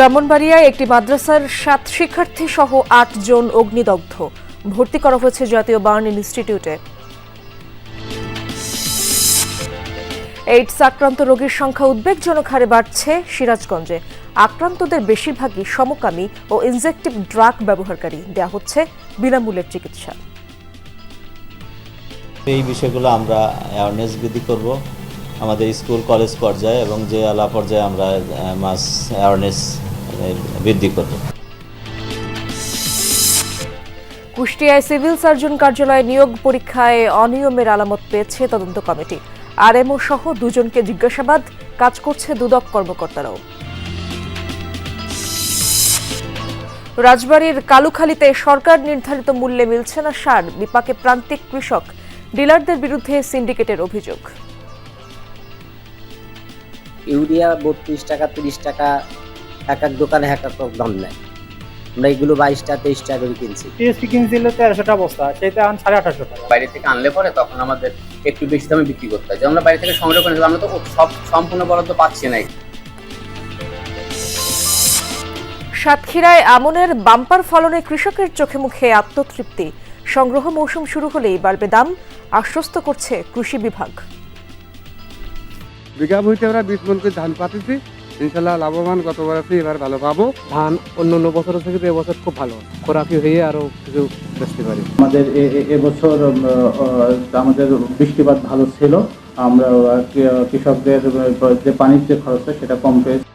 ব্রাহ্মণবাড়িয়ায় একটি মাদ্রাসার সাত শিক্ষার্থী সহ আট জন অগ্নিদগ্ধ। ভর্তি করা হয়েছে জাতীয় বার্ন ইনস্টিটিউটে। এইডস আক্রান্ত রোগীর সংখ্যা উদ্বেগজনক হারে বাড়ছে সিরাজগঞ্জে। আক্রান্তদের বেশিরভাগই সমকামী ও ইনজেকটিভ ড্রাগ ব্যবহারকারী। দেয়া হচ্ছে বিনামূল্যের চিকিৎসা। এই বিষয়গুলো আমরা অ্যাওয়ারনেস বৃদ্ধি করব। আমাদের স্কুল, কলেজ পর্যায়ে এবং যে পর্যায়ে আমরা মাস অ্যাওয়ারনেস বৃদ্ধি করব। কুষ্টিয়ায় সিভিল সার্জন কার্যালয়ে নিয়োগ পরীক্ষায় অনিয়মের আলামত পেয়েছে তদন্ত কমিটি। আরএমও সহ দুজনকে জিজ্ঞাসাবাদ কাজ করছে দুদক কর্মকর্তারাও। রাজবাড়ির কালুখালীতে সরকার নির্ধারিত মূল্যে মিলছে না সার বিপাকে প্রান্তিক কৃষক ডিলারদের বিরুদ্ধে সিন্ডিকেটের অভিযোগ। ইউরিয়া বত্রিশ টাকা তিরিশ টাকা এক এক দোকানে এক এক রকম দাম নেয়। আমরা এগুলো বাইশ টাকা তেইশ টাকা করে কিনছি। টিএসপি কিনছিল তেরোশোটা বস্তা সেটা এখন সাড়ে আঠাশশো টাকা। বাইরে থেকে আনলে পরে তখন আমাদের একটু বেশি দামে বিক্রি করতে হয়। যে আমরা বাইরে থেকে সংগ্রহ করে আমরা তো সব সম্পূর্ণ বরাদ্দ পাচ্ছি না। সাতক্ষীরায় আমনের বাম্পার ফলনে কৃষকের চোখে মুখে আত্মতৃপ্তি। সংগ্রহ মৌসুম শুরু হলেই বাড়বে দাম আশ্বস্ত করছে কৃষি বিভাগ। বিঘা বইতে আমরা বিশ মন করে ধান পাতেছি। ইনশাল্লাহ লাভবান, গতবার আছে এবার ভালো পাবো। ধান অন্য অন্য বছরের থেকে তো এবছর খুব ভালো। খোরাকি হয়ে আরও কিছু বেচতে পারি। আমাদের এবছর আমাদের বৃষ্টিপাত ভালো ছিল। আমরা কৃষকদের যে পানির যে খরচটা সেটা কম পেয়েছি।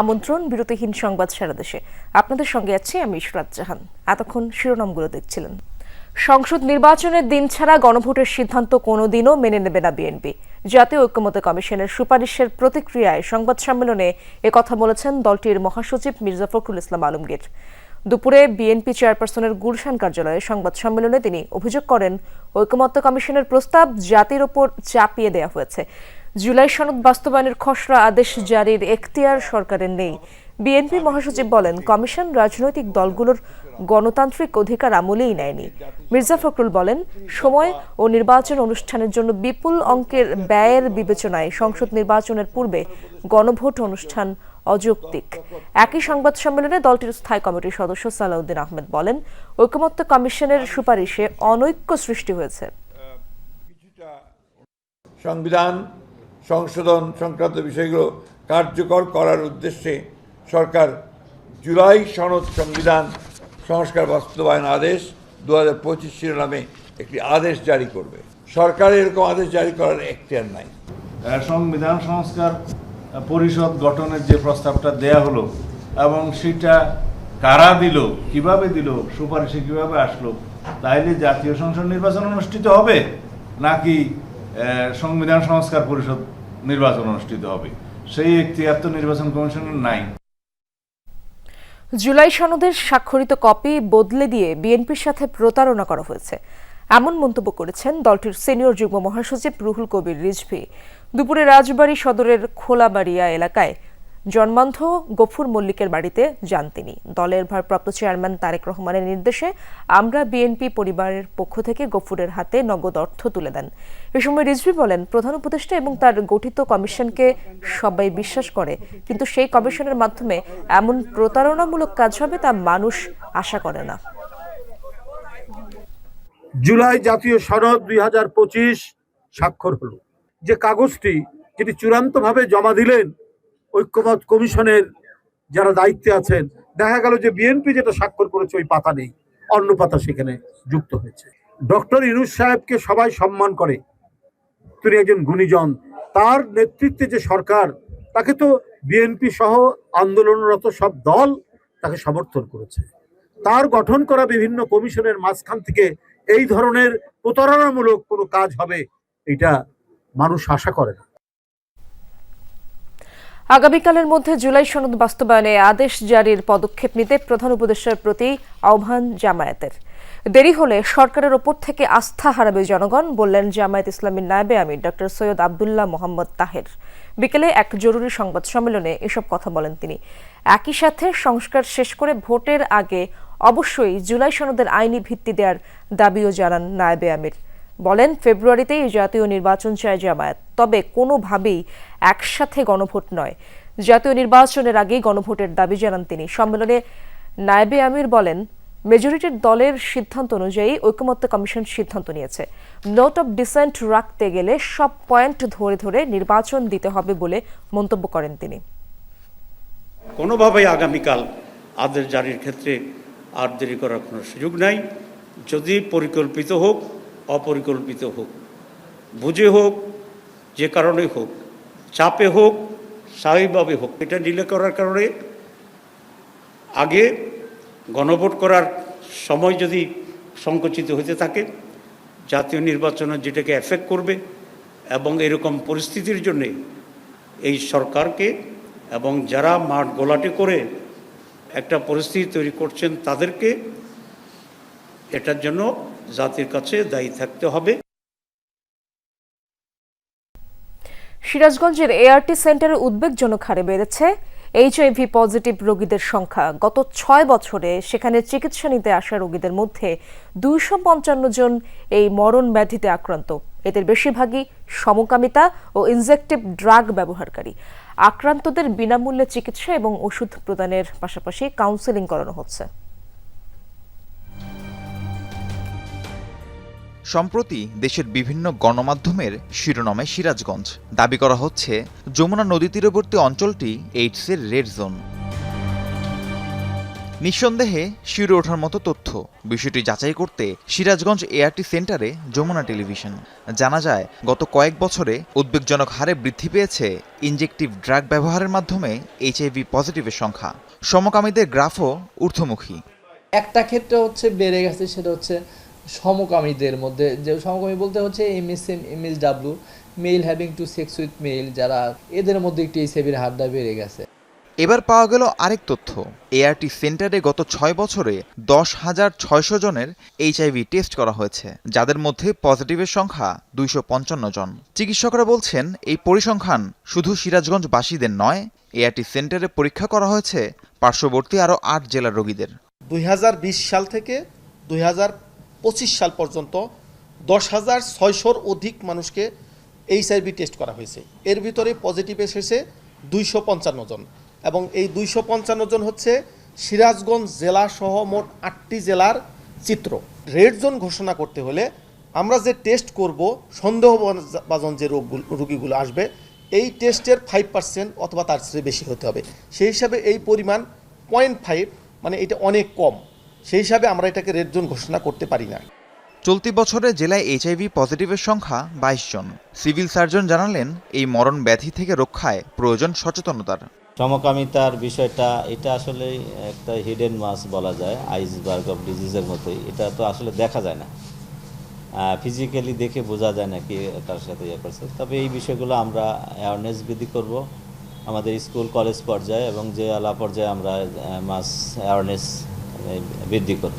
আমন্ত্রণ, বিরতিহীন সংবাদ সারা দেশে। আপনাদের সঙ্গে আছি আমি ইশরাত জাহান। এতক্ষণ শিরোনামগুলো দেখছিলেন। সংসদ নির্বাচনের দিন ছাড়া গণভোটের সিদ্ধান্ত কোনোদিনও মেনে নেবে না বিএনপি। জাতীয় ঐক্যমত কমিশনের সুপারিশের প্রতিক্রিয়ায় সংবাদ সম্মেলনে একথা বলেছেন দলটির মহাসচিব মির্জা ফখরুল ইসলাম আলমগীর। দুপুরে বিএনপি চেয়ারপারসনের গুলশান কার্যালয়ে সংবাদ সম্মেলনে তিনি অভিযোগ করেন ঐকমত্য কমিশনের প্রস্তাব জাতির ওপর চাপিয়ে দেওয়া হয়েছে। জুলাই সনদ বাস্তবায়নের খসড়া আদেশ জারির এখতিয়ার সরকারের নেই। বিএনপি মহাসচিব বলেন, কমিশন রাজনৈতিক দলগুলোর গণতান্ত্রিক অধিকার আমলেই নেয়নি। মির্জা ফখরুল বলেন, সময় ও নির্বাচন অনুষ্ঠানের জন্য বিপুল অঙ্কের ব্যয়ের বিবেচনায় সংসদ নির্বাচনের পূর্বে গণভোট অনুষ্ঠান অযৌক্তিক। একই সংবাদ সম্মেলনে দলটির স্থায়ী কমিটির সদস্য সালাউদ্দিন আহমেদ বলেন, ঐকমত্য কমিশনের সুপারিশে অনৈক্য সৃষ্টি হয়েছে। সংবিধান সংশোধন সংক্রান্ত বিষয়গুলো কার্যকর করার উদ্দেশ্যে সরকার জুলাই সনদ সংবিধান সংস্কার বাস্তবায়ন আদেশ দু হাজার পঁচিশ শিরোনামে একটি আদেশ জারি করবে। সরকারের এরকম আদেশ জারি করার এখতিয়ার নাই। সংবিধান সংস্কার পরিষদ গঠনের যে প্রস্তাবটা দেয়া হলো এবং সেটা কারা দিল, কীভাবে দিল, সুপারিশে কীভাবে আসলো, তাইলে জাতীয় সংসদ নির্বাচন অনুষ্ঠিত হবে নাকি সংবিধান সংস্কার পরিষদ নির্বাচন অনুষ্ঠিত হবে। সেই এখতিয়ার তো নির্বাচন কমিশনের নাই। জুলাই সনদের স্বাক্ষরিত কপি বদলে দিয়ে বিএনপির সাথে প্রতারণা করা হয়েছে। এমন মন্তব্য করেছেন দলটির সিনিয়র যুগ্ম মহাসচিব রুহুল কবির রিজভি। দুপুরে রাজবাড়ী সদরের খোলাবাড়িয়া এলাকায় জন্মান্ধ গফুর মল্লিকের বাড়িতে যান তিনি। দলের ভারপ্রাপ্ত চেয়ারম্যান তারেক রহমানের নির্দেশে আমরা বিএনপি পরিবারের পক্ষ থেকে গফুরের হাতে নগদ অর্থ তুলে দেন। এ সময় রিজভি বলেন, প্রধান উপদেষ্টা এবং তার গঠিত কমিশনকে সবাই বিশ্বাস করে, কিন্তু সেই কমিশনের মাধ্যমে এমন প্রতারণামূলক কাজ হবে তা মানুষ আশা করে না। জুলাই জাতীয় সনদ দুই হাজার পঁচিশ স্বাক্ষর হলো। যে কাগজটি যেটি চূড়ান্তভাবে জমা দিলেন ঐক্যমত কমিশনের যারা দায়িত্বে আছেন, দেখা গেল যে বিএনপি যেটা স্বাক্ষর করেছে ওই পাতা নেই, অন্য পাতা সেখানে যুক্ত হয়েছে। ডক্টর ইনুস সাহেবকে সবাই সম্মান করে। তিনি একজন গুণীজন। তার নেতৃত্বে যে সরকার, তাকে তো বিএনপি সহ আন্দোলনরত সব দল তাকে সমর্থন করেছে। তার গঠন করা বিভিন্ন কমিশনের মাঝখান থেকে এই ধরনের প্রতারণামূলক কোনো কাজ হবে, এটা মানুষ আশা করে না। আগামীকালের মধ্যে জুলাই সনদ বাস্তবায়নে আদেশ জারির পদক্ষেপ নিতে প্রধান উপদেষ্টার প্রতি আহ্বান জামায়াতের। দেরি হলে সরকারের ওপর থেকে আস্থা হারাবে জনগণ, বললেন জামায়াত ইসলামীর নায়েবে আমির ডক্টর সৈয়দ আবদুল্লাহ মোহাম্মদ তাহের। বিকেলে এক জরুরি সংবাদ সম্মেলনে এসব কথা বলেন তিনি। একই সাথে সংস্কার শেষ করে ভোটের আগে অবশ্যই জুলাই সনদের আইনি ভিত্তি দেওয়ার দাবিও জানান নায়েবে আমির। বলেন, ফেব্রুয়ারিতেই জাতীয় নির্বাচন চায় জামায়াত, তবে কোনোভাবেই একসাথে গণভোট নয়। জাতীয় নির্বাচনের আগেই গণভোটের দাবি জানান তিনি। সম্মেলনে নায়েবে আমির বলেন, মেজরিটির দলের সিদ্ধান্ত অনুযায়ী ঐকমত্য কমিশন সিদ্ধান্ত নিয়েছে। নোট অব ডিসেন্ট রাখতে গেলে সব পয়েন্ট ধরে ধরে নির্বাচন দিতে হবে বলে মন্তব্য করেন তিনি। কোনোভাবেই আগামীকাল আদেশ জারির ক্ষেত্রে আর দেরি করার কোনো সুযোগ নাই। যদি পরিকল্পিত হোক, অপরিকল্পিত হোক, বুঝে হোক, যে কারণে হোক চাপে হোক, স্বাভাবিকভাবে হোক, এটা ডিলে করার কারণে আগে গণভোট করার সময় যদি সংকুচিত হতে থাকে, জাতীয় নির্বাচনে যেটাকে এফেক্ট করবে এবং এরকম পরিস্থিতির জন্যে এই সরকারকে এবং যারা মাঠ গোলাটি করে একটা পরিস্থিতি তৈরি করছেন তাদেরকে এটার জন্য জাতির কাছে দায়ী থাকতে হবে। সিরাজগঞ্জের এআরটি সেন্টারে উদ্বেগজনক হারে বেড়েছে। এইচআইভি পজিটিভ রোগীদের সংখ্যা গত ছয় বছরে সেখানে চিকিৎসা নিতে আসা রোগীদের মধ্যে দুইশো পঞ্চান্ন জন এই মরণ ব্যাধিতে আক্রান্ত। এদের বেশিরভাগই সমকামিতা ও ইনজেকটিভ ড্রাগ ব্যবহারকারী। আক্রান্তদের বিনামূল্যে চিকিৎসা এবং ওষুধ প্রদানের পাশাপাশি কাউন্সেলিং করানো হচ্ছে। সম্প্রতি দেশের বিভিন্ন গণমাধ্যমের শিরোনামে সিরাজগঞ্জ। দাবি করা হচ্ছে, যমুনা নদী তীরবর্তী অঞ্চলটি এইডসের রেড জোন। নিঃসন্দেহে, শিউরে ওঠার মতো তথ্য। বিষয়টি যাচাই করতে সিরাজগঞ্জ এআরটি সেন্টারে যমুনা টেলিভিশন। জানা যায়, গত কয়েক বছরে উদ্বেগজনক হারে বৃদ্ধি পেয়েছে ইনজেকটিভ ড্রাগ ব্যবহারের মাধ্যমে এইচআইভি পজিটিভের সংখ্যা। সমকামীদের গ্রাফও ঊর্ধ্বমুখী। একটা ক্ষেত্রে হচ্ছে বেড়ে গেছে, সেটা হচ্ছে সমকামীদের মধ্যে যে সমকামী বলতে হচ্ছে M S M M S W male having to sex with male যারা এদের মধ্যে একটি এইচআইভির হারটা বেড়ে গেছে। এবার পাওয়া গেল আরেক তথ্য। এআরটি সেন্টারে গত ছয় বছরে দশ হাজার ছয়শো জনের এইচআইভি টেস্ট করা হয়েছে যাদের মধ্যে পজিটিভের সংখ্যা দুইশো পঞ্চান্ন জন। চিকিৎসকরা বলছেন এই পরিসংখ্যান শুধু সিরাজগঞ্জবাসীদের নয় এআরটি সেন্টারে পরীক্ষা করা হয়েছে পার্শ্ববর্তী আরও আট জেলার রোগীদের। দুই হাজার বিশ সাল থেকে দুই হাজার সাল পর্যন্ত দশ হাজার ছয়শোর অধিক মানুষকে এইচআইভি টেস্ট করা হয়েছে। এর ভিতরে পজিটিভ এসেছে দুইশো পঞ্চান্ন জন এবং এই দুইশো পঞ্চান্ন জন হচ্ছে সিরাজগঞ্জ জেলা সহ মোট আটটি জেলার চিত্র। রেড জোন ঘোষণা করতে হলে আমরা যে টেস্ট করব, সন্দেহভাজন যে রোগগুলো রোগীগুলো আসবে, এই টেস্টের ফাইভ পার্সেন্ট অথবা তার চেয়ে বেশি হতে হবে। সেই হিসাবে এই পরিমাণ পয়েন্ট ফাইভ মানে এটা অনেক কম। সেই হিসাবে আমরা এটাকে রেড জোন ঘোষণা করতে পারি না। চলতি বছরে জেলায় এইচআইভি পজিটিভের সংখ্যা বাইশ জন। সিভিল সার্জন জানালেন এই মরণ ব্যাধি থেকে রক্ষায় প্রয়োজন সচেতনতার। সমকামিতার বিষয়টা এটা আসলে একটা হিডেন মাস বলা যায় আইসবার্গ অফ ডিজিজের মতোই। এটা তো আসলে দেখা যায় না। ফিজিক্যালি দেখে বোঝা যায় না কি তার সাথে ইয়ে করছে। তবে এই বিষয়গুলো আমরা অ্যাওয়ারনেস বৃদ্ধি করব। আমাদের স্কুল কলেজ পর্যায়ে এবং যে আলা পর্যায়ে আমরা মাস অ্যাওয়ারনেস বৃদ্ধি করব।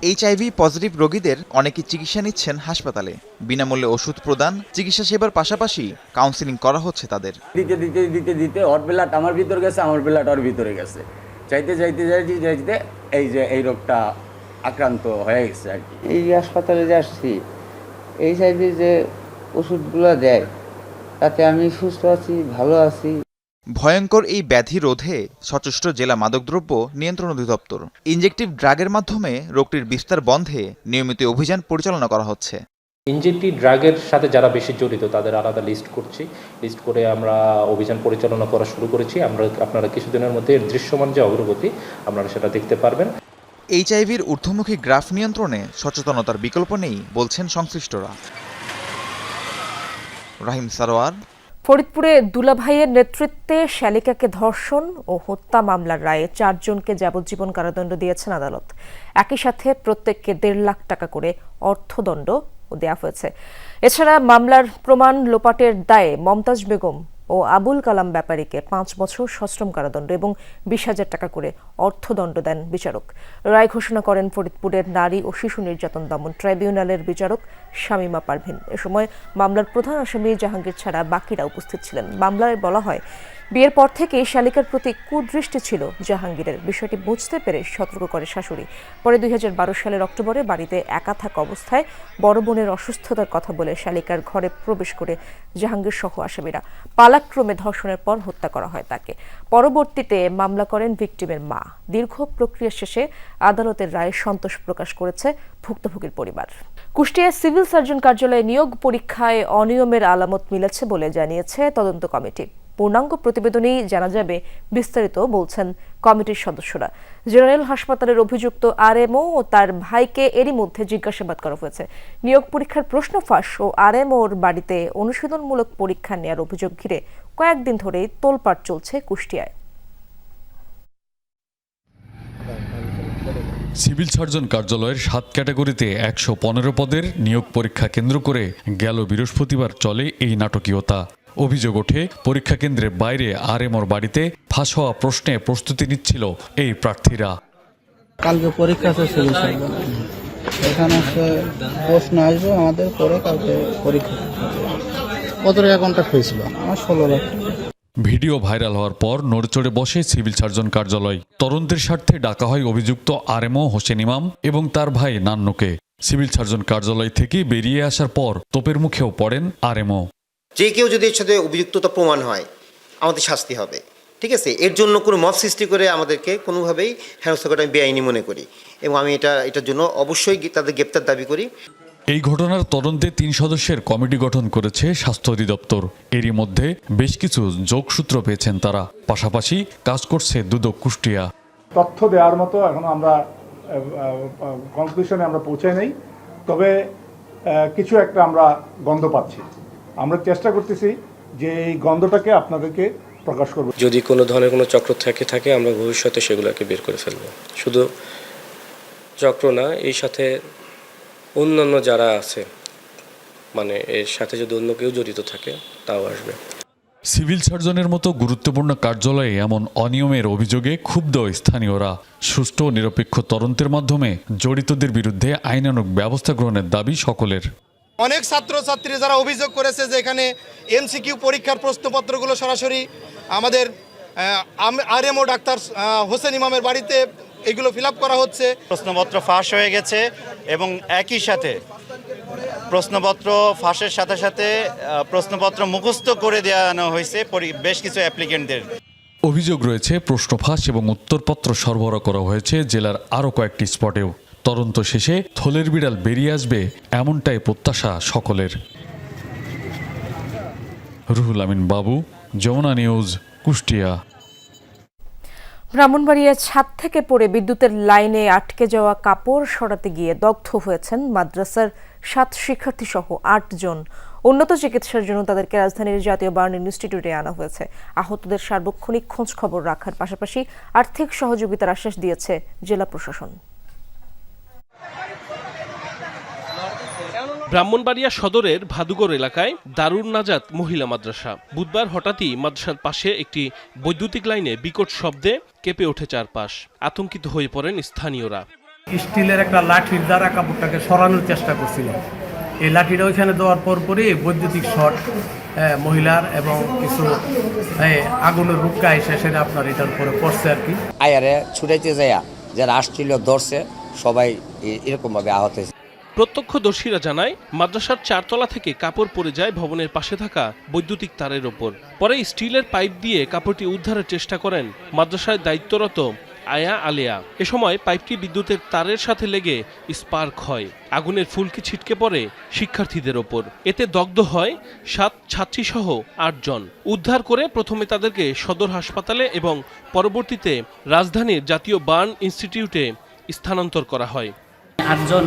এইচআইভি পজিটিভ রোগীদের অনেকে চিকিৎসা নিচ্ছেন হাসপাতালে। বিনামূল্যে ওষুধ প্রদান চিকিৎসা সেবার পাশাপাশি কাউন্সিলিং করা হচ্ছে তাদের। দিতে দিতে দিতে দিতে ওর ব্লাড আমার ভিতর গেছে আমার ব্লাড ওর ভিতরে গেছে। চাইতে চাইতে চাইতে চাইতে এই যে এই রোগটা আক্রান্ত হয়ে গেছে আর কি। এই হাসপাতালে যে আসছি এইচআইভি যে ওষুধগুলো দেয় তাতে আমি সুস্থ আছি ভালো আছি। ভয়ঙ্কর এই ব্যাধি রোধে সচেষ্ট জেলা মাদকদ্রব্য নিয়ন্ত্রণ অধিদপ্তর। ইনজেকটিভ ড্রাগের মাধ্যমে রোগটির বিস্তার বন্ধে নিয়মিত অভিযান পরিচালনা করা হচ্ছে। ইনজেক্টিভ ড্রাগের সাথে যারা বেশি জড়িত তাদের আলাদা লিস্ট করছি। লিস্ট করে আমরা অভিযান পরিচালনা করা শুরু করেছি। আমরা আপনারা কিছুদিনের মধ্যে এর দৃশ্যমান যে অগ্রগতি আপনারা সেটা দেখতে পারবেন। এইচআইভির ঊর্ধ্বমুখী গ্রাফ নিয়ন্ত্রণে সচেতনতার বিকল্প নেই বলছেন সংশ্লিষ্টরা। রাহিম সারোয়ার ফরিদপুরে দুলাভাইয়ের নেতৃত্বে শ্যালিকাকে ধর্ষণ ও হত্যা মামলার রায়ে চারজনকে যাবজ্জীবন কারাদণ্ড দিয়েছেন আদালত। একই সাথে প্রত্যেককে দেড় লাখ টাকা করে অর্থদণ্ড দেওয়া হয়েছে। এছাড়া মামলার প্রমাণ লোপাটের দায়ে মমতাজ বেগম ও আবুল কালাম ব্যাপারীকে পাঁচ বছর সশ্রম কারাদণ্ড এবং বিশ হাজার টাকা করে অর্থদণ্ড দেন বিচারক। রায় ঘোষণা করেন ফরিদপুরের নারী ও শিশু নির্যাতন দমন ট্রাইব্যুনালের বিচারক শামীমা পারভিন। এ সময় মামলার প্রধান আসামি জাহাঙ্গীর ছাড়া বাকিরা উপস্থিত ছিলেন। মামলায় বলা হয় বিয়ের পর থেকেই শালিকার প্রতি কুদৃষ্টি ছিল জাহাঙ্গীরের। বিষয়টি বুঝতে পেরে সতর্ক করে শাশুড়ি। পরে দুই হাজার বারো সালের অক্টোবরে বাড়িতে একা থাকা অবস্থায় বড় বোনের অসুস্থতার কথা বলে শালিকার ঘরে প্রবেশ করে জাহাঙ্গীর সহ আসামিরা পালাক্রমে ধর্ষণের পর হত্যা করা হয় তাকে। পরবর্তীতে মামলা করেন ভিকটিমের মা। দীর্ঘ প্রক্রিয়া শেষে আদালতের রায়ে সন্তোষ প্রকাশ করেছে ভুক্তভোগীর পরিবার। কুষ্টিয়ায় সিভিল সার্জন কার্যালয়ে নিয়োগ পরীক্ষায় অনিয়মের আলামত মিলেছে বলে জানিয়েছে তদন্ত কমিটি। পূর্ণাঙ্গ প্রতিবেদনেই জানা যাবে, বিস্তারিত বলছেন কমিটির সদস্যরা। জেনারেল হাসপাতালের অভিযুক্ত আরএমও ও তার ভাইকে এরই মধ্যে জিজ্ঞাসাবাদ করা হয়েছে। নিয়োগ পরীক্ষার প্রশ্ন ফাঁস ও আর আরএমওর বাড়িতে অনুশীলনমূলক পরীক্ষা নেয়ার অভিযোগ ঘিরে কয়েকদিন ধরেই তোলপাড় চলছে কুষ্টিয়ায়। সিভিল সার্জন কার্যালয়ের সাত ক্যাটাগরিতে একশো পনেরো পদের নিয়োগ পরীক্ষা কেন্দ্র করে গেল বৃহস্পতিবার চলে এই নাটকীয়তা। অভিযোগ ওঠে পরীক্ষা কেন্দ্রের বাইরে আরএমওর বাড়িতে ফাঁস হওয়া প্রশ্নে প্রস্তুতি নিচ্ছিল এই প্রার্থীরা। কালকে পরীক্ষা সার্জন এখানে হচ্ছে প্রশ্ন আসবে আমাদের পরে কালকে পরীক্ষা। কত টাকা কন্ট্যাক্ট হয়েছিল? আমার ষোলো লাখ ভিডিও ভাইরাল হওয়ার পর নড়চড়ে বসে সিভিল সার্জন কার্যালয়। তদন্তের স্বার্থে ডাকা হয় অভিযুক্ত আরএমও হোসেন ইমাম এবং তার ভাই নান্নুকে। সিভিল সার্জন কার্যালয় থেকে বেরিয়ে আসার পর তোপের মুখেও পড়েন আরএমও। যে কেউ যদি এর সাথে অভিযুক্ততা প্রমাণ হয় আমাদের শাস্তি হবে। ঠিক আছে? এর জন্য কোনো মত সৃষ্টি করে আমাদেরকে কোনোভাবেই হেনস্থা করা আমি বেআইনি মনে করি এবং আমি এটা এটার জন্য অবশ্যই তাদের গ্রেপ্তার দাবি করি। এই ঘটনার তদন্তে তিন সদস্যের কমিটি গঠন করেছে স্বাস্থ্য অধিদপ্তর। এরই মধ্যে বেশ কিছু যোগসূত্র পেয়েছেন তারা। পাশাপাশি কাজ করছে দুদক কুষ্টিয়া। তথ্য দেওয়ার মতো এখন আমরা কনক্লুশনে আমরা পৌঁছে নেই। তবে কিছু একটা আমরা গন্ধ পাচ্ছি। আমরা চেষ্টা করতেছি যে এই গন্ধটাকে আপনাদেরকে প্রকাশ করব। যদি কোনো ধরনের কোনো চক্র থেকে থাকে আমরা ভবিষ্যতে সেগুলোকে বের করে ফেলব। শুধু চক্র না এই সাথে অন্যান্য যারা আছে মানে এর সাথে যদি অন্য কেউ জড়িত থাকে তাও আসবে। সিভিল সার্জনের মতো গুরুত্বপূর্ণ কার্যালয়ে এমন অনিয়মের অভিযোগে ক্ষুব্ধ স্থানীয়রা। সুষ্ঠু ও নিরপেক্ষ তদন্তের মাধ্যমে জড়িতদের বিরুদ্ধে আইনানুগ ব্যবস্থা গ্রহণের দাবি সকলের। অনেক ছাত্রছাত্রী যারা অভিযোগ করেছে যে এখানে এমসিকিউ পরীক্ষার প্রশ্নপত্রগুলো সরাসরি আমাদের আরএমও ডাক্তার হোসেন ইমামের বাড়িতে এগুলো ফিল করা হচ্ছে। প্রশ্নপত্র ফাঁস হয়ে গেছে এবং একই সাথে প্রশ্নপত্র ফাঁসের সাথে সাথে প্রশ্নপত্র মুখস্থ করে দেওয়ানো হয়েছে পরি- বেশ কিছু অ্যাপ্লিকেন্টদের। অভিযোগ রয়েছে প্রশ্ন ফাঁস এবং উত্তরপত্র সরবরাহ করা হয়েছে জেলার আরও কয়েকটি স্পটেও। তদন্ত শেষে থলের বিড়াল বেরিয়ে আসবে এমনটাই প্রত্যাশা সকলের। রুহুল আমিন বাবু, যমুনা নিউজ, কুষ্টিয়া। ব্রাহ্মণবাড়িয়ার ছাদ থেকে পড়ে বিদ্যুতের লাইনে আটকে যাওয়া কাপড় সরাতে গিয়ে দগ্ধ হয়েছেন মাদ্রাসার সাত শিক্ষার্থী সহ আটজন উন্নত চিকিৎসার জন্য তাদেরকে রাজধানীর জাতীয় বার্ন ইনস্টিটিউটে আনা হয়েছে। আহতদের সার্বক্ষণিক খোঁজ খবর রাখার পাশাপাশি আর্থিক সহযোগিতার আশ্বাস দিয়েছে জেলা প্রশাসন। ব্রাহ্মণবাড়িয়া সদরের ভাদুগর এলাকায় দারুণ নাজাত মহিলা মাদ্রাসা। বুধবার হঠাৎই মাদ্রাসার পাশে একটি বৈদ্যুতিক লাইনে বিকট শব্দে কেঁপে ওঠে চারপাশ। আতঙ্কিত হয়ে পড়েন স্থানীয়রা। স্টিলের একটা লাঠির দ্বারা কাপড়টাকে সরানোর চেষ্টা করছিল এই লাঠিটা ওইখানে দেওয়ার পর পরই বৈদ্যুতিক শট মহিলার এবং কিছু আগুনের রুক্কা এসে সেটা আপনার এটার উপরে পড়ছে আর কি। আয়ারে ছুটাইতে যাইয়া যারা আসছিল ধরছে সবাই এরকমভাবে আহত হয়েছে। প্রত্যক্ষদর্শীরা জানায়, মাদ্রাসার চারতলা থেকে কাপড় পড়ে যায় ভবনের পাশে থাকা বৈদ্যুতিক তারের ওপর। পরে স্টিলের পাইপ দিয়ে কাপড়টি উদ্ধারের চেষ্টা করেন মাদ্রাসায় দায়িত্বরত আয়া আলিয়া। এ সময় পাইপটি বিদ্যুতের তারের সাথে লেগে স্পার্ক হয়। আগুনের ফুলকি ছিটকে পড়ে শিক্ষার্থীদের ওপর। এতে দগ্ধ হয় সাত ছাত্রীসহ আটজন উদ্ধার করে প্রথমে তাদেরকে সদর হাসপাতালে এবং পরবর্তীতে রাজধানীর জাতীয় বার্ন ইনস্টিটিউটে স্থানান্তর করা হয়। আটজন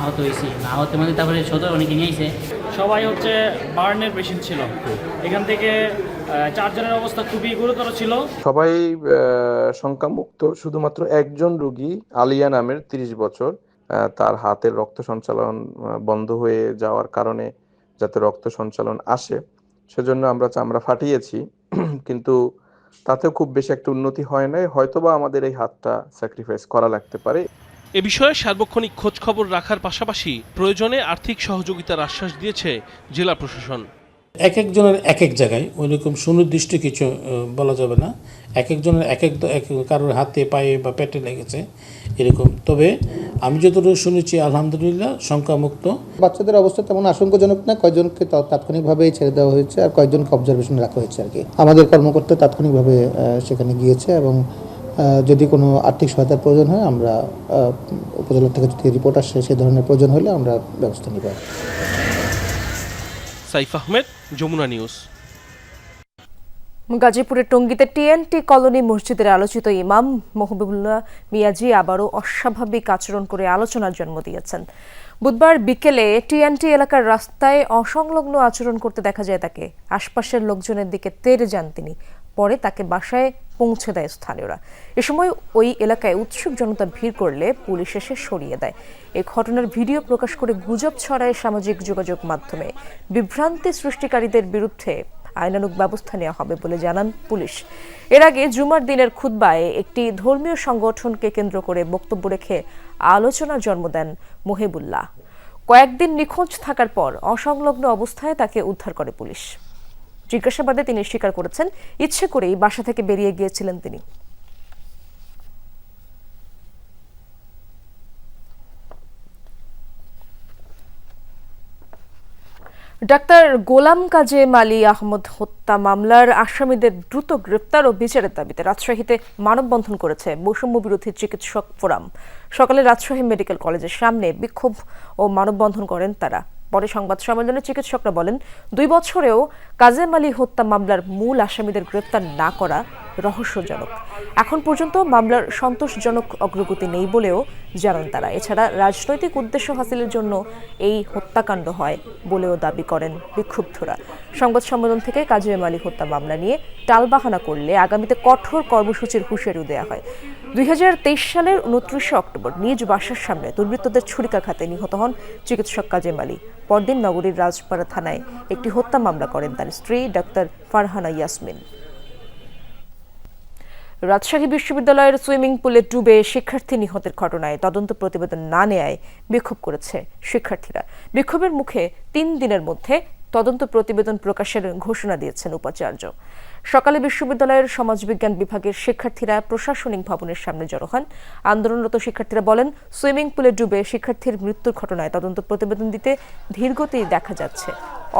আহত হয়েছি। আহতের মধ্যে তারপরে সদর অনেকে নিয়েছে সবাই হচ্ছে বার্নের পেশেন্ট ছিল। এখান থেকে চারজনের অবস্থা খুবই গুরুতর ছিল। সবাই সংখ্যামুক্ত শুধুমাত্র একজন রোগী আলিয়া নামের তিরিশ বছর। তার হাতের রক্ত সঞ্চালন বন্ধ হয়ে যাওয়ার কারণে যাতে রক্ত সঞ্চালন আসে সেজন্য আমরা চামড়া ফাটিয়েছি। কিন্তু তাতেও খুব বেশি একটা উন্নতি হয় নাই। হয়তোবা আমাদের এই হাতটা স্যাক্রিফাইস করা লাগতে পারে। এ বিষয়ে সার্বক্ষণিক খোঁজ খবর রাখার পাশাপাশি প্রয়োজনে আর্থিক সহযোগিতার আশ্বাস দিয়েছে জেলা প্রশাসন। এক একজনের এক এক জায়গায় ওইরকম সুনির্দিষ্ট কিছু বলা যাবে না। এক একজনের এক এক এক কারোর হাতে পায়ে বা পেটে লেগেছে এরকম। তবে আমি যতটুকু শুনেছি আলহামদুলিল্লাহ সংখ্যামুক্ত বাচ্চাদের অবস্থা তেমন আশঙ্কাজনক না কয়েকজনকে তা- তাৎক্ষণিকভাবেই ছেড়ে দেওয়া হয়েছে আর কয়েকজনকে অবজারভেশনে রাখা হয়েছে আর কি। আমাদের কর্মকর্তা তাৎক্ষণিকভাবে সেখানে গিয়েছে এবং যদি কোনো আর্থিক সহায়তার প্রয়োজন হয় আমরা উপজেলা থেকে যদি রিপোর্ট আসে সে ধরনের প্রয়োজন হলে আমরা ব্যবস্থা নিব। সাইফ আহমেদ যমুনা নিউজ। গাজীপুরের টঙ্গীতে টিএনটি কলোনি মসজিদের আলোচিত ইমাম মহবুবুল্লাহ মিয়াজি আবারও অস্বাভাবিক আচরণ করে আলোচনার জন্ম দিয়েছেন। বুধবার বিকেলে টিএনটি এলাকার রাস্তায় অসংলগ্ন আচরণ করতে দেখা যায় তাকে। আশপাশের লোকজনের দিকে তেড়ে যান তিনি। পরে তাকে বাসায় পৌঁছে দেয় স্থানীয়রা। এ সময় ওই এলাকায় উৎসুক জনতা ভিড় করলে পুলিশ এসে সরিয়ে দেয়। এ ঘটনার ভিডিও প্রকাশ করে গুজব ছড়ায় সামাজিক যোগাযোগ মাধ্যমে। বিভ্রান্তি সৃষ্টিকারীদের বিরুদ্ধে আইনানুগ ব্যবস্থা নেওয়া হবে বলে জানান পুলিশ। এর আগে জুমার দিনের খুতবায় একটি ধর্মীয় সংগঠনকে কেন্দ্র করে বক্তব্য রেখে আলোচনার জন্ম দেন মহিবুল্লাহ। কয়েকদিন নিখোঁজ থাকার পর অসংলগ্ন অবস্থায় তাকে উদ্ধার করে পুলিশ। জিজ্ঞাসাবাদে তিনি স্বীকার করেছেন, ইচ্ছে করেই বাসা থেকে বেরিয়ে গিয়েছিলেন তিনি। ডাক্তার গোলাম কাজে মালি আহমদ হত্যা মামলার আসামিদের দ্রুত গ্রেপ্তার ও বিচারের দাবিতে রাজশাহীতে মানববন্ধন করেছে বৈষম্য বিরোধী চিকিৎসক ফোরাম। সকালে রাজশাহী মেডিকেল কলেজের সামনে বিক্ষোভ ও মানববন্ধন করেন তারা। পরে সংবাদ সম্মেলনে চিকিৎসকরা বলেন, দুই বছরেও কাজেম আলী হত্যা মামলার মূল আসামিদের গ্রেপ্তার না করা রহস্যজনক। এখন পর্যন্ত মামলার সন্তোষজনক অগ্রগতি নেই বলেও জানান তারা। এছাড়া রাজনৈতিক উদ্দেশ্য হাসিলের জন্য এই হত্যাকাণ্ড হয় বলেও দাবি করেন বিক্ষুব্ধরা। সংবাদ সম্মেলন থেকে কাজেম মালিক হত্যা মামলা নিয়ে টালবাহানা করলে আগামীতে কঠোর কর্মসূচির হুঁশিয়ারিও দেওয়া হয়। দুই হাজার তেইশ সালের উনত্রিশে অক্টোবর নিজ বাসার সামনে দুর্বৃত্তদের ছুরিকাঘাতে নিহত হন চিকিৎসক কাজেম আলী পরদিন নগরীর রাজপাড়া থানায় একটি হত্যা মামলা করেন তার স্ত্রী ডাক্তার ফারহানা ইয়াসমিন। রাজশাহী বিশ্ববিদ্যালয়ের সুইমিং পুলে ডুবে শিক্ষার্থী নিহতের ঘটনায় তদন্ত প্রতিবেদন না নেয় বিক্ষোভ করেছে শিক্ষার্থীরা। বিক্ষোভের মুখে তিন দিনের মধ্যে তদন্ত প্রতিবেদন প্রকাশের ঘোষণা দিয়েছেন উপাচার্য। সকালে বিশ্ববিদ্যালয়ের সমাজবিজ্ঞান বিভাগের শিক্ষার্থীরা প্রশাসনিক ভবনের সামনে জড়ো হন। আন্দোলনরত শিক্ষার্থীরা বলেন, সুইমিং পুলে ডুবে শিক্ষার্থীর মৃত্যুর ঘটনায় তদন্ত প্রতিবেদন দিতে ধীরগতি দেখা যাচ্ছে।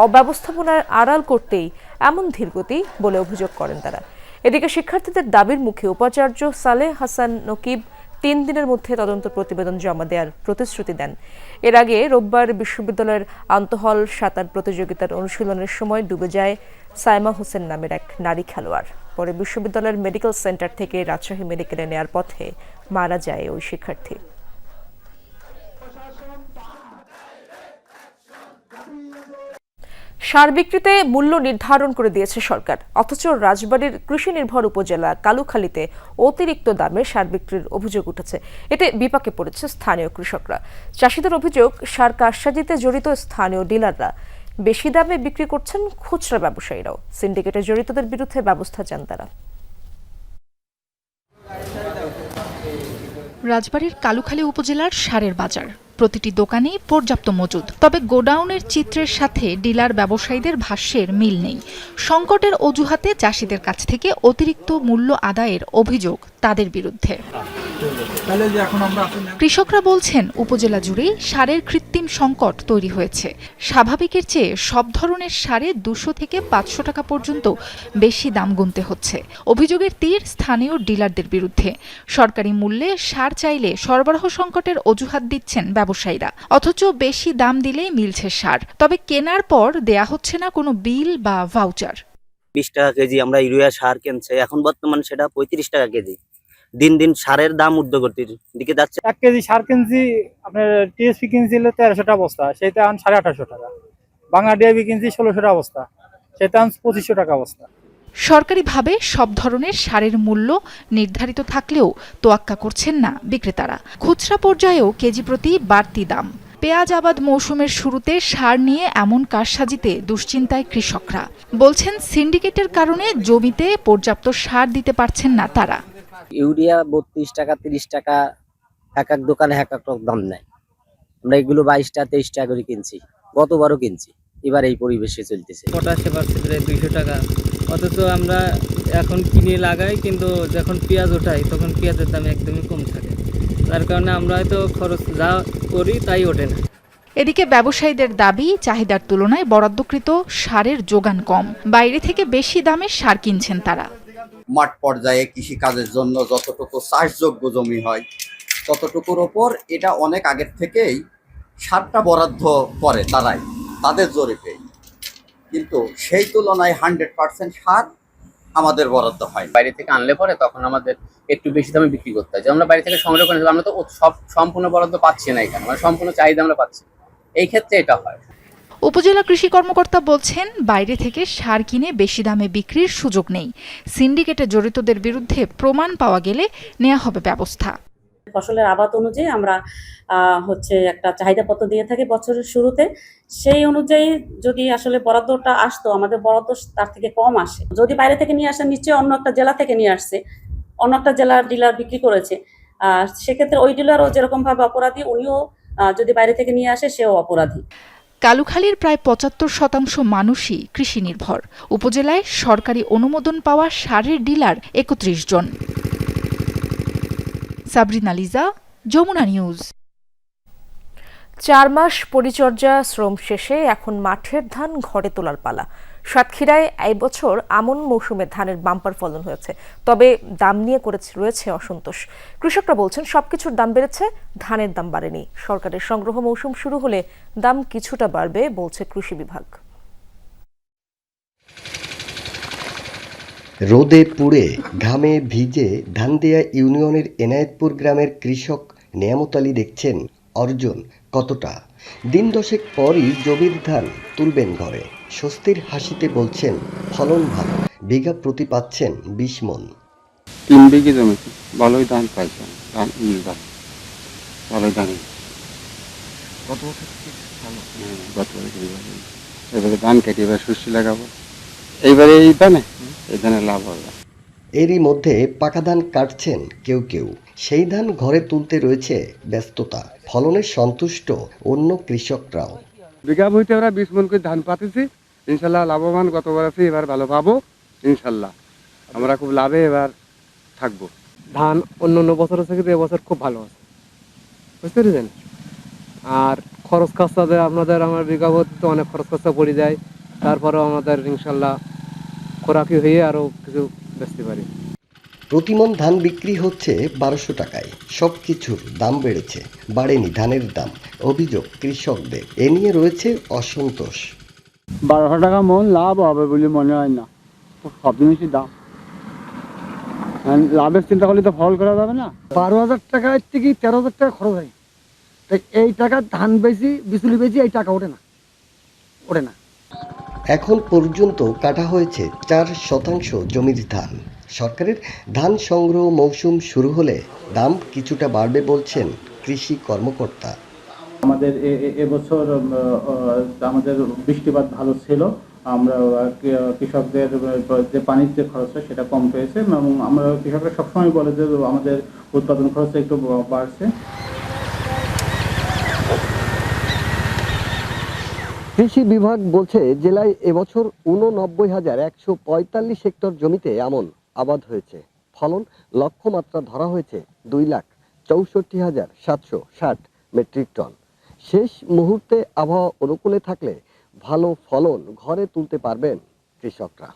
অব্যবস্থাপনার আড়াল করতেই এমন ধীরগতি বলে অভিযোগ করেন তারা। এদিকে শিক্ষার্থীদের দাবির মুখে উপাচার্য সালেহ হাসান নকিব তিন দিনের মধ্যে তদন্ত প্রতিবেদন জমা দেওয়ার প্রতিশ্রুতি দেন। এর আগে রোববার বিশ্ববিদ্যালয়ের আন্তহল সাঁতার প্রতিযোগিতার অনুশীলনের সময় ডুবে যায় সাইমা হোসেন নামের এক নারী খেলোয়াড়। পরে বিশ্ববিদ্যালয়ের মেডিকেল সেন্টার থেকে রাজশাহী মেডিকেলে নেয়ার পথে মারা যায় ওই শিক্ষার্থী। সার বিক্রিতে মূল্য নির্ধারণ করে দিয়েছে সরকার। অথচ রাজবাড়ির কৃষি নির্ভর উপজেলা কালুখালীতে অতিরিক্ত দামে সার বিক্রির অভিযোগ উঠেছে। এতে বিপাকে পড়েছে স্থানীয় কৃষকরা। চাষিদের অভিযোগ, সার কারসাজিতে জড়িত স্থানীয় ডিলাররা বেশি দামে বিক্রি করছেন খুচরা ব্যবসায়ীরাও। সিন্ডিকেটে জড়িতদের বিরুদ্ধে ব্যবস্থা চান তারা। রাজবাড়ির কালুখালী উপজেলার সারের বাজার। প্রতিটি দোকানেই পর্যাপ্ত মজুদ। তবে গোডাউনের চিত্রের সাথে ডিলার ব্যবসায়ীদের ভাষ্যের মিল নেই। সংকটের অজুহাতে চাষিদের কাছ থেকে অতিরিক্ত মূল্য আদায়ের অভিযোগ তাদের বিরুদ্ধে। কৃষকরা বলছেন উপজেলা জুড়েই সারের কৃত্রিম সংকট তৈরি হয়েছে। স্বাভাবিকের চেয়ে সব ধরনের সারে দুশো থেকে পাঁচশো টাকা পর্যন্ত বেশি দাম গুনতে হচ্ছে। অভিযোগের তীর স্থানীয় ডিলারদের বিরুদ্ধে। সরকারি মূল্যে সার চাইলে সরবরাহ সংকটের অজুহাত দিচ্ছেন ব্যবসায়ীরা। অথচ বেশি দাম দিলেই মিলছে সার। তবে কেনার পর দেয়া হচ্ছে না কোনো বিল বা ভাউচার। বিশ টাকা কেজি আমরা ইউরিয়া সার কিনছে। এখন বর্তমানে সেটা পঁয়ত্রিশ টাকা কেজি। দিন দিন সারের দাম ঊর্ধ্বগতির দিকে যাচ্ছে। এক কেজি সার কিনছি আপনার টিএসপি কিনছিল তেরোশো টাকা বস্তা সেটা আন সাড়ে আঠারোশো টাকা। বাংলা ডিআইবি কিনছি ষোলোশো টাকা বস্তা সেটা আন পঁচিশশো টাকা বস্তা। সরকারিভাবে সব ধরনের সারের মূল্য নির্ধারিত থাকলেও তোয়াক্কা করছেন না বিক্রেতারা। খুচরা পর্যায়েও কেজি প্রতি বাড়তি দাম। পেঁয়াজ আবাদ মৌসুমের শুরুতে সার নিয়ে এমন কারসাজিতে দুশ্চিন্তায় কৃষকরা। বলছেন সিন্ডিকেটের কারণে জমিতে পর্যাপ্ত সার দিতে পারছেন না তারা। ইউরিয়া বত্রিশ টাকা তিরিশ টাকা এক এক দোকানে এক এক রকম দাম নেয়। আমরা এগুলো বাইশটা তেইশ টাকা করে কিনছি গতবারও কিনছি এবার এই পরিবেশে চলতেছে। পটাশ এবার দুইশো টাকা। অথচ আমরা এখন কিনে লাগাই কিন্তু যখন পেঁয়াজ ওঠাই তখন পেঁয়াজের দাম একদমই কম থাকে। তার কারণে আমরা হয়তো খরচ যা করি তাই ওঠে না। এদিকে ব্যবসায়ীদের দাবি চাহিদার তুলনায় বরাদ্দকৃত সারের যোগান কম। বাইরে থেকে বেশি দামে সার কিনছেন তারা। মাঠ পর্যায়ে কৃষিকাজের জন্য যতটুকু চাষযোগ্য জমি হয়, ততটুকুর ওপর এটা অনেক আগের থেকেই সারটা বরাদ্দ করে তারাই, তাদের জরিপে। কিন্তু সেই তুলনায় হান্ড্রেড পার্সেন্ট সার আমাদের বরাদ্দ হয় বাইরে থেকে আনলে পরে তখন আমাদের একটু বেশি দামে বিক্রি করতে হয়। যে আমরা বাইরে থেকে সংগ্রহ করে আমরা তো সব সম্পূর্ণ বরাদ্দ পাচ্ছি না এখানে। মানে সম্পূর্ণ চাহিদা আমরা পাচ্ছি। এই ক্ষেত্রে এটা হয়। উপজেলা কৃষি কর্মকর্তা বলছেন, বাইরে থেকে সার কিনে বেশি দামে বিক্রির সুযোগ নেই। সিন্ডিকেটে জড়িতদের বিরুদ্ধে প্রমাণ পাওয়া গেলে নেওয়া হবে ব্যবস্থা। ফসলের আবাদ অনুযায়ী আমরা হচ্ছে একটা চাহিদাপত্র দিয়ে থাকি বছরের শুরুতে। সেই অনুযায়ী যদি আসলে বরাদ্দটা আসতো, আমাদের বরাদ্দ তার থেকে কম আসে। যদি বাইরে থেকে নিয়ে আসে নিশ্চয়ই অন্য একটা জেলা থেকে নিয়ে আসছে, অন্য একটা জেলার ডিলার বিক্রি করেছে। সেক্ষেত্রে ওই ডিলারও যেরকম ভাবে অপরাধী, উনিও যদি বাইরে থেকে নিয়ে আসে, সেও অপরাধী। কালুখালীর প্রায় পঁচাত্তর শতাংশ মানুষই কৃষি নির্ভর উপজেলায় সরকারি অনুমোদন পাওয়া সারের ডিলার একত্রিশ জন। সাবরিনা লিজা, যমুনা নিউজ। চার মাস পরিচর্যা, শ্রম শেষে এখন মাঠের ধান ঘরে তোলার পালা। সাতক্ষীরায় এই বছর আমন মৌসুমে ধানের বাম্পার ফলন হয়েছে, তবে দাম নিয়ে করেছে, রয়েছে অসন্তোষ। কৃষকরা বলছেন, সবকিছুর দাম বেড়েছে, ধানের দাম বাড়েনি। সরকারের সংগ্রহ মৌসুম শুরু হলে দাম কিছুটা বাড়বে, বলছে কৃষি বিভাগ। রোদে পুড়ে, ঘামে ভিজে ধানদিয়া ইউনিয়নের এনায়েতপুর গ্রামের কৃষক নেয়ামত আলী দেখছেন অর্জন কতটা? দিন দশেক পরই জমির ধান তুলবেন ঘরে। স্বস্তির হাসিতে বলছেন ফলন ভালো বিঘা প্রতি পাচ্ছেন বিশ মন। তিন বিঘে জমিতে ভালোই ধান পাইছেন ধান ধান। ভালোই ধান গত বছর হ্যাঁ, গত বছর এবারে ধান কেটে এবার শস্য লাগাবো। এইবারে এই ধানে? এই ধানে লাভ হবে। এরই মধ্যে পাকা ধান কাটছেন কেউ কেউ। সেই ধান ঘরে তুলতে রয়েছে ব্যস্ততা। ফলনে সন্তুষ্ট অন্য কৃষকরাও। বিঘা বইতে আমরা বিশ মন করে ধান পাতেছি। ইনশাল্লাহ লাভবান গতবার আছে এবার ভালো পাবো ইনশাল্লাহ। আমরা খুব লাভে এবার থাকব। ধান অন্য অন্য বছরের থেকে এবছর খুব ভালো আছে। বুঝতে পেরেছেন? আর খরচ খরচাতে আপনাদের আমার বিঘা তো অনেক খরচ খরচা পড়ে যায়। তারপরেও আমাদের ইনশাল্লাহ খোরাকি হয়ে আরও কিছু বেচতে পারি। প্রতিমন ধান বিক্রি হচ্ছে বারোশো টাকায়। সব কিছুর দাম বেড়েছে। বাড়েনি ধানের দাম। অভিযোগ কৃষকদের। এ নিয়ে রয়েছে অসন্তোষ। বারোশো টাকা মন লাভ হবে বলে মনে হয় না। সব জিনিসই দাম। লাভের চিন্তা করলে তো ফল করা যাবে না। বারো হাজার টাকার থেকে তেরো হাজার টাকা খরচ হয়। তাই এই টাকা ধান বেশি বিচুলি বেশি এই টাকা ওঠে না। ওঠে না। এখন পর্যন্ত কাটা হয়েছে চার শতাংশ জমির ধান। সরকারের ধান সংগ্রহ মৌসুম শুরু হলে দাম কিছুটা বাড়বে বলছেন কৃষি কর্মকর্তা। আমাদের এবছর আমাদের বৃষ্টিপাত ভালো ছিল। আমরা কৃষকদের যে পানির যে খরচ হয় সেটা কম পেয়েছে। এবং আমরা কৃষকরা সবসময় বলে যে আমাদের উৎপাদন খরচ একটু বাড়ছে। কৃষি বিভাগ বলছে, জেলায় এবছর উননব্বই হাজার একশো পঁয়তাল্লিশ হেক্টর জমিতে এমন আবাদ হয়েছে। ফলন লক্ষ্যমাত্রা ধরা হয়েছে দুই লাখ চৌষট্টি হাজার সাতশো ষাট মেট্রিক টন। শেষ মুহূর্তে আবহাওয়া অনুকূলে থাকলে ভালো ফলন ঘরে তুলতে পারবেন কৃষকরা।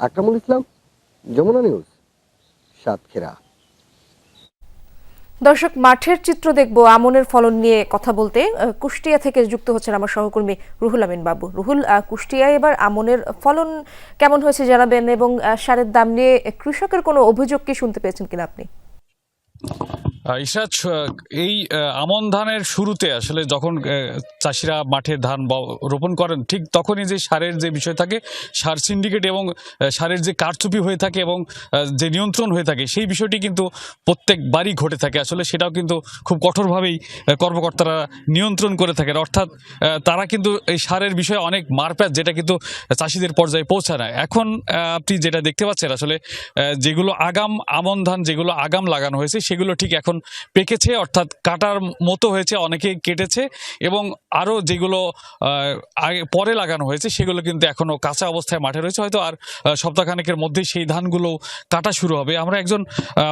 আকরামুল ইসলাম, যমুনা নিউজ, সাতক্ষীরা। দর্শক, মাঠের চিত্র দেখব, আমনের ফলন নিয়ে কথা বলতে। কুষ্টিয়া থেকে যুক্ত হচ্ছেন আমার সহকর্মী রুহুল আমিন বাবু। রুহুল কুষ্টিয়া কুষ্টিয়ায় এবার আমনের ফলন কেমন হয়েছে জানাবেন এবং সারের দাম নিয়ে কৃষকের কোনো অভিযোগ কি শুনতে পেয়েছেন কিনা আপনি? ইসরাজ এই আমন ধানের শুরুতে আসলে যখন চাষিরা মাঠে ধান রোপণ করেন, ঠিক তখনই যে সারের যে বিষয় থাকে, সার সিন্ডিকেট এবং সারের যে কারচুপি হয়ে থাকে এবং যে নিয়ন্ত্রণ হয়ে থাকে, সেই বিষয়টি কিন্তু প্রত্যেকবারই ঘটে থাকে। আসলে সেটাও কিন্তু খুব কঠোরভাবেই কর্মকর্তারা নিয়ন্ত্রণ করে থাকেন। অর্থাৎ তারা কিন্তু এই সারের বিষয়ে অনেক মারপ্যাচ যেটা কিন্তু চাষিদের পর্যায়ে পৌঁছায় না। এখন আপনি যেটা দেখতে পাচ্ছেন, আসলে যেগুলো আগাম আমন ধান, যেগুলো আগাম লাগানো হয়েছে সেগুলো ঠিক এখন পেকেছে, অর্থাৎ কাটার মতো হয়েছে অনেকে কেটেছে এবং আরও যেগুলো আগে পরে লাগানো হয়েছে সেগুলো কিন্তু এখনও কাঁচা অবস্থায় মাঠে রয়েছে। হয়তো আর সপ্তাহখানেকের মধ্যেই সেই ধানগুলো কাটা শুরু হবে। আমরা একজন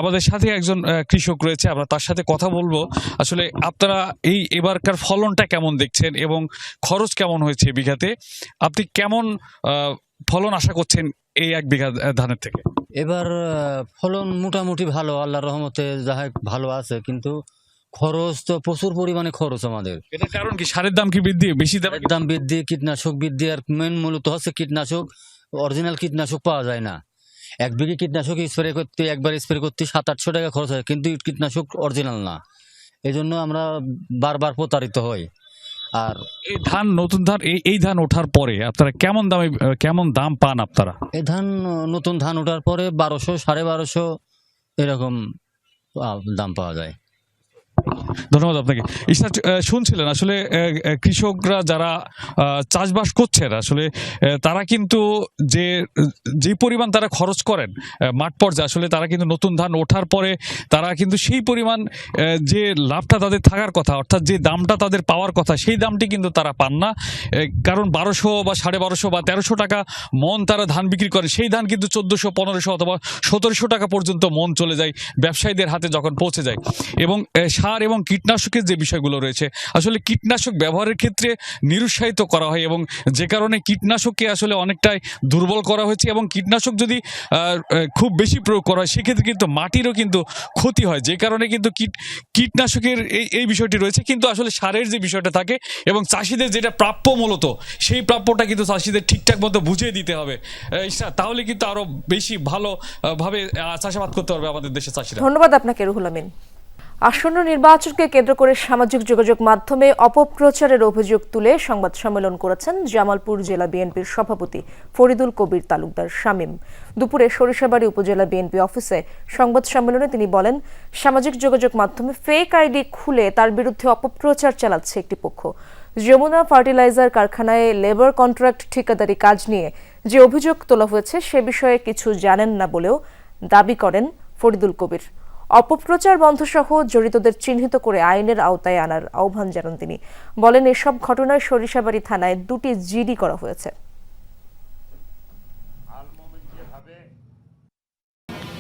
আমাদের সাথে একজন কৃষক রয়েছে, আমরা তার সাথে কথা বলব। আসলে আপনারা এই এবারকার ফলনটা কেমন দেখছেন এবং খরচ কেমন হয়েছে বিঘাতে? আপনি কেমন ফলন আশা করছেন এই এক বিঘা ধানের থেকে? এবার ফলন মোটামুটি ভালো আল্লাহর রহমতে যা ভালো আছে কিন্তু খরচ তো প্রচুর পরিমাণে খরচ আমাদের। এটা কারণ কি? সারের দাম কি বৃদ্ধি? বেশি দাম দাম বৃদ্ধি কীটনাশক বৃদ্ধি আর মেন মূলত হচ্ছে কীটনাশক। অরিজিনাল কীটনাশক পাওয়া যায় না। এক বিঘে কীটনাশক স্প্রে করতে একবার স্প্রে করতে সাত আটশো টাকা খরচ হয় কিন্তু কীটনাশক অরিজিনাল না। এই জন্য আমরা বারবার প্রতারিত হই। আর এই ধান নতুন ধান এই এই ধান ওঠার পরে আপনারা কেমন দামে কেমন দাম পান আপনারা? এই ধান নতুন ধান ওঠার পরে বারোশো সাড়ে বারোশো এরকম দাম পাওয়া যায়। ধন্যবাদ আপনাকে। ইসরাত আহ, শুনছিলেন আসলে কৃষকরা যারা চাষবাস করছেন আসলে তারা কিন্তু যে যে পরিমাণ তারা খরচ করেন মাঠ পর্যায়ে আসলে তারা কিন্তু নতুন ধান ওঠার পরে তারা কিন্তু সেই পরিমাণ যে লাভটা তাদের থাকার কথা অর্থাৎ যে দামটা তাদের পাওয়ার কথা সেই দামটি কিন্তু তারা পান না। কারণ বারোশো বা সাড়ে বারোশো বা তেরোশো টাকা মন তারা ধান বিক্রি করে সেই ধান কিন্তু চোদ্দোশো পনেরোশো অথবা সতেরোশো টাকা পর্যন্ত মন চলে যায় ব্যবসায়ীদের হাতে যখন পৌঁছে যায়। এবং আহ, সার এবং কীটনাশকের যে বিষয়গুলো রয়েছে আসলে কীটনাশক ব্যবহারের ক্ষেত্রে নিরুৎসাহিত করা হয় এবং যে কারণে কীটনাশককে আসলে অনেকটাই দুর্বল করা হয়েছে এবং কীটনাশক যদি খুব বেশি প্রয়োগ করা হয় সেক্ষেত্রে কিন্তু মাটিরও কিন্তু ক্ষতি হয়। যে কারণে কিন্তু কীট কীটনাশকের এই এই বিষয়টি রয়েছে কিন্তু আসলে সারের যে বিষয়টা থাকে এবং চাষিদের যেটা প্রাপ্য মূলত সেই প্রাপ্যটা কিন্তু চাষিদের ঠিকঠাক মতো বুঝিয়ে দিতে হবে। তাহলে কিন্তু আরও বেশি ভালো আহ, ভাবে চাষাবাদ করতে পারবে আমাদের দেশের চাষিরা। ধন্যবাদ আপনাকে রুহুল আমিন। আসন্ন নির্বাচনকে কেন্দ্র করে সামাজিক যোগাযোগ মাধ্যমে অপপ্রচারের অভিযোগ তুলে সংবাদ সম্মেলন করেছেন জামালপুর জেলা বিএনপির সভাপতি ফরিদুল কবির তালুকদার শামীম। দুপুরে সরিষাবাড়ি উপজেলা বিএনপি অফিসে সংবাদ সম্মেলনে তিনি বলেন, সামাজিক যোগাযোগ মাধ্যমে ফেক আইডি খুলে তার বিরুদ্ধে অপপ্রচার চালাচ্ছে একটি পক্ষ। যমুনা ফার্টিলাইজার কারখানায় লেবার কন্ট্রাক্ট ঠিকাদারি কাজ নিয়ে যে অভিযোগ তোলা হয়েছে সে বিষয়ে কিছু জানেন না বলেও দাবি করেন ফরিদুল কবির। অপপ্রচার বন্ধসহ জড়িতদের চিহ্নিত করে আইনের আওতায় আনার আহ্বান জানান তিনি। বলেন, এসব ঘটনায় সরিষাবাড়ি থানায় দুটি জিডি করা হয়েছে।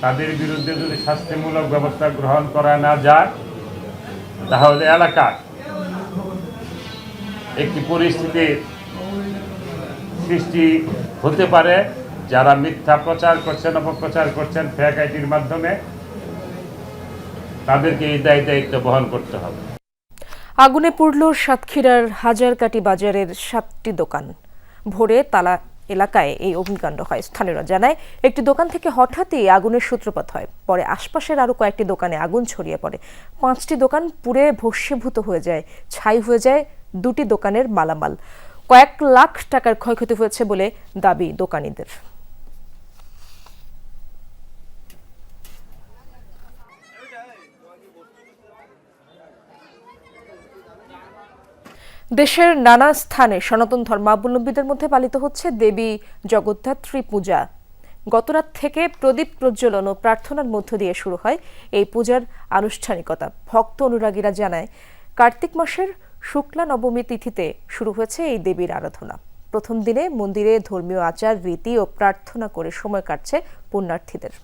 তাদের বিরুদ্ধে যদি শাস্তিমূলক ব্যবস্থা গ্রহণ করা না যায়, তাহলে এলাকার একটি পরিস্থিতির সৃষ্টি হতে পারে। যারা মিথ্যা প্রচার করছেন, অপপ্রচার করছেন ফ্যাক আইটির মাধ্যমে তাদেরকে এই দায় দায়িত্ব বহন করতে হবে। আগুনে পুড়ল সাতক্ষীরার হাজারকাটি বাজারের সাতটি দোকান। ভোরে তালা এলাকায় এই অগ্নিকাণ্ড হয়। স্থানীয়রা জানায়, একটি দোকান থেকে হঠাৎই আগুনের সূত্রপাত হয়। পরে আশপাশের আরও কয়েকটি দোকানে আগুন ছড়িয়ে পড়ে। পাঁচটি দোকান পুড়ে ভস্মীভূত হয়ে যায়, ছাই হয়ে যায় দুটি দোকানের মালামাল। কয়েক লাখ টাকার ক্ষয়ক্ষতি হয়েছে বলে দাবি দোকানিদের। দেশের নানা স্থানে সনাতন ধর্মাবলম্বীদের মধ্যে পালিত হচ্ছে দেবী জগদ্ধাত্রী পূজা। গতরাত থেকে প্রদীপ প্রজ্বলন ও প্রার্থনার মধ্য দিয়ে শুরু হয় এই পূজার আনুষ্ঠানিকতা। ভক্ত অনুরাগীরা জানায়, কার্তিক মাসের শুক্লা নবমী তিথিতে শুরু হয়েছে এই দেবীর আরাধনা। প্রথম দিনে মন্দিরে ধর্মীয় আচার, রীতি ও প্রার্থনা করে সময় কাটছে পুণ্যার্থীদের।